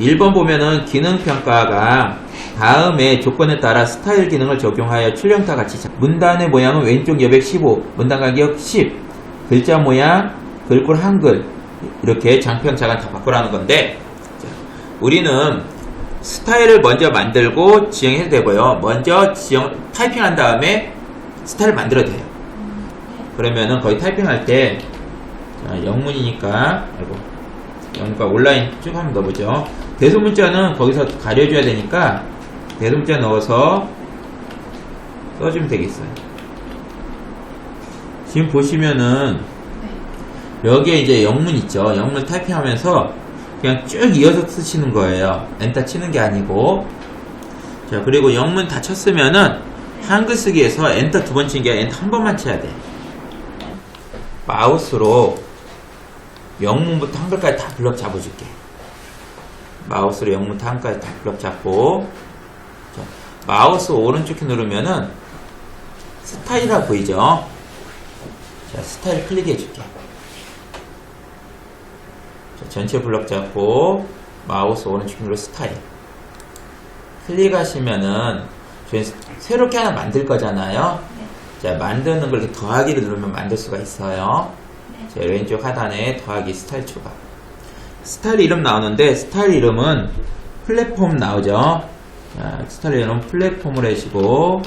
1번 보면은 기능평가가 다음에 조건에 따라 스타일 기능을 적용하여 출력과 같이 자- 문단의 모양은 왼쪽 여백 15, 문단 간격 10, 글자 모양, 글꼴 한글 이렇게 장평 자간 다 바꾸라는 건데 자, 우리는 스타일을 먼저 만들고 지정해도 되고요. 먼저 지정 타이핑한 다음에 스타일 만들어도 돼요. 그러면은 거의 타이핑할 때 자, 영문이니까 아이고 그러니까 온라인 쭉 한번 넣어보죠. 대소문자는 거기서 가려줘야 되니까 대소문자 넣어서 써주면 되겠어요. 지금 보시면은 여기에 이제 영문 있죠. 영문 타이핑하면서 그냥 쭉 이어서 쓰시는 거예요. 엔터 치는 게 아니고. 자, 그리고 영문 다 쳤으면은 한글 쓰기에서 엔터 두 번 치는 게 아니라 엔터 한 번만 쳐야 돼. 마우스로 영문부터 한글까지 다 블럭 잡아줄게. 마우스로 영문부터 한글까지 다 블럭 잡고, 자, 마우스 오른쪽 키 누르면은 스타일이라 보이죠? 자, 스타일 클릭해 줄게. 자, 전체 블럭 잡고, 마우스 오른쪽 키 누르 스타일. 클릭하시면은, 저희 새롭게 하나 만들 거잖아요? 자, 만드는 걸 더하기를 누르면 만들 수가 있어요. 자, 왼쪽 하단에 더하기 스타일 추가. 스타일 이름 나오는데 스타일 이름은 플랫폼 나오죠. 자, 스타일 이름 플랫폼으로 해시고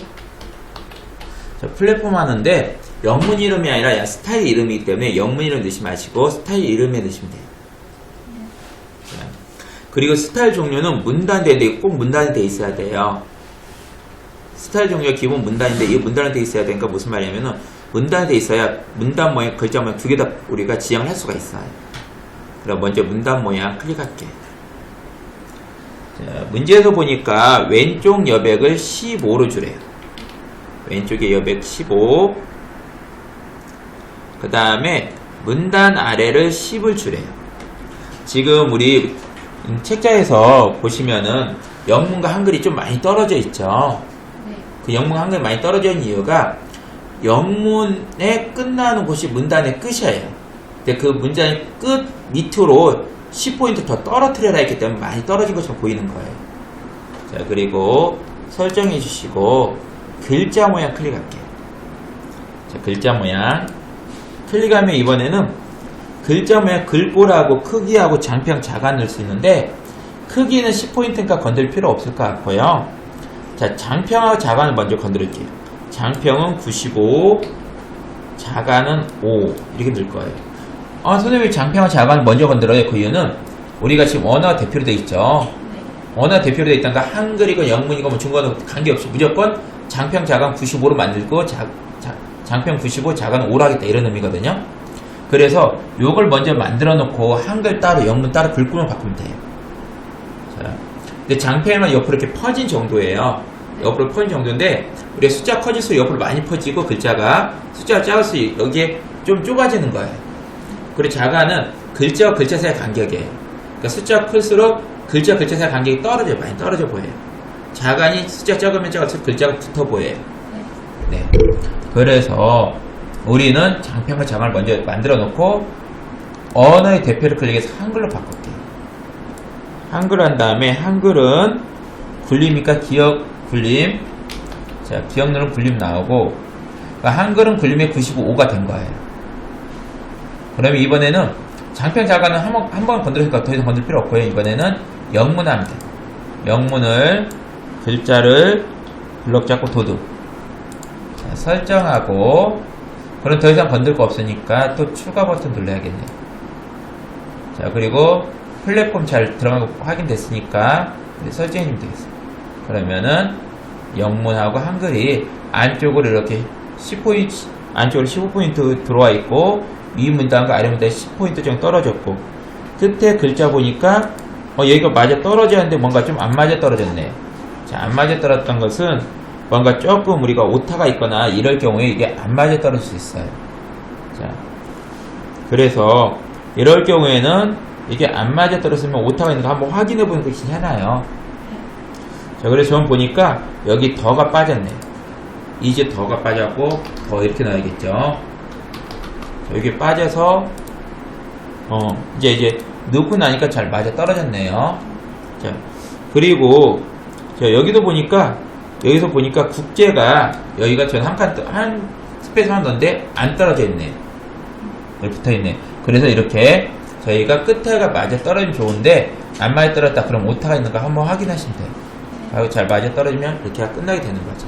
자, 플랫폼 하는데 영문 이름이 아니라 야, 스타일 이름이기 때문에 영문 이름 넣지 마시고 스타일 이름에 넣으시면 돼요. 자, 그리고 스타일 종류는 문단되는데 꼭 문단이 돼 있어야 돼요. 스타일 종류가 기본 문단인데 이 문단이 돼 있어야 되니까 무슨 말이냐면은 문단이 돼 있어야 문단 모양, 글자 모양 두 개 다 우리가 지정을 할 수가 있어요. 그럼 먼저 문단 모양 클릭할게. 자, 문제에서 보니까 왼쪽 여백을 15로 주래요. 왼쪽에 여백 15. 그 다음에 문단 아래를 10을 주래요. 지금 우리 음, 책자에서 보시면은 영문과 한글이 좀 많이 떨어져 있죠. 그 영문 한글 많이 떨어져 있는 이유가 영문에 끝나는 곳이 문단의 끝이에요. 근데 그 문장의 끝 밑으로 10포인트 더 떨어뜨려라 했기 때문에 많이 떨어진 것처럼 보이는 거예요. 자, 그리고 설정해 주시고 글자 모양 클릭할게요. 자, 글자 모양. 클릭하면 이번에는 글자 모양 글꼴하고 크기하고 장평 자간 넣을 수 있는데 크기는 10포인트니까 건들 필요 없을 것 같고요. 자, 장평하고 자간을 먼저 건드릴게요. 장평은 95, 자간은 5 이렇게 넣을 거예요. 아, 선생님이 장평하고 자간을 먼저 건드려요. 그 이유는 우리가 지금 언어가 대표로 돼 있죠. 언어가 대표로 돼 있다니까 한글이고 영문이고 뭐 중국어는 관계없이 무조건 장평 자간 95로 만들고 자, 자, 장평 95 자간 5로 하겠다 이런 의미거든요. 그래서 요걸 먼저 만들어 놓고 한글 따로 영문 따로 글꼴만 바꾸면 돼요. 자, 근데 장평만 옆으로 이렇게 퍼진 정도예요. 옆으로 퍼진 정도인데 우리 숫자 커질수록 옆으로 많이 퍼지고 글자가 숫자가 작을수록 여기에 좀 좁아지는 거예요. 그리고 자가는 글자와 글자 사이 간격이에요. 그러니까 숫자 클수록 글자 글자 사이 간격이 떨어져요. 많이 떨어져 보여요. 자간이 숫자 작으면 작을수록 글자가 붙어 보여요. 네. 그래서 우리는 장평과 자간을 먼저 만들어 놓고 언어의 대표를 클릭해서 한글로 바꿀게요. 한글 한 다음에 한글은 굴림이니까 기억 굴림. 자, 기억 누르면 굴림 나오고 그러니까 한글은 굴림에 95가 된 거예요. 그러면 이번에는 장평 자간은 한 번, 한번 건드리니까 더 이상 건들 필요 없고요. 이번에는 영문 하면 돼. 영문을 글자를 블럭 잡고 도둑. 자, 설정하고 그럼 더 이상 건들 거 없으니까 또 추가 버튼 눌러야겠네요. 자, 그리고 플랫폼 잘 들어간 거 확인됐으니까 설정해주면 되겠어요. 그러면은 영문하고 한글이 안쪽으로 이렇게 10포인트, 안쪽으로 15포인트 들어와 있고 위 문단과 아래 문단이 10포인트 정도 떨어졌고 끝에 글자 보니까 어, 여기가 맞아 떨어졌는데 뭔가 좀 안 맞아 떨어졌네. 자, 안 맞아 떨어졌던 것은 뭔가 조금 우리가 오타가 있거나 이럴 경우에 이게 안 맞아 떨어질 수 있어요. 자, 그래서 이럴 경우에는 이게 안 맞아 떨어졌으면 오타가 있는 거 한번 확인해 보는 것이 하나요. 자, 그래서 저는 보니까 여기 더가 빠졌네. 이제 더가 빠졌고 더 이렇게 넣어야겠죠. 자, 여기 빠져서 어 이제 이제 넣고 나니까 잘 맞아 떨어졌네요. 자, 그리고 자, 여기도 보니까 여기서 보니까 국제가 여기가 전 한칸한 스페이스 한 건데 안 떨어져 있네. 여기 붙어 있네. 그래서 이렇게 저희가 끝에가 맞아 떨어지면 좋은데 안 맞아 떨어졌다 그럼 오타가 있는 거 한번 확인하시면 돼요. 잘 맞아 떨어지면 이렇게 끝나게 되는 거죠.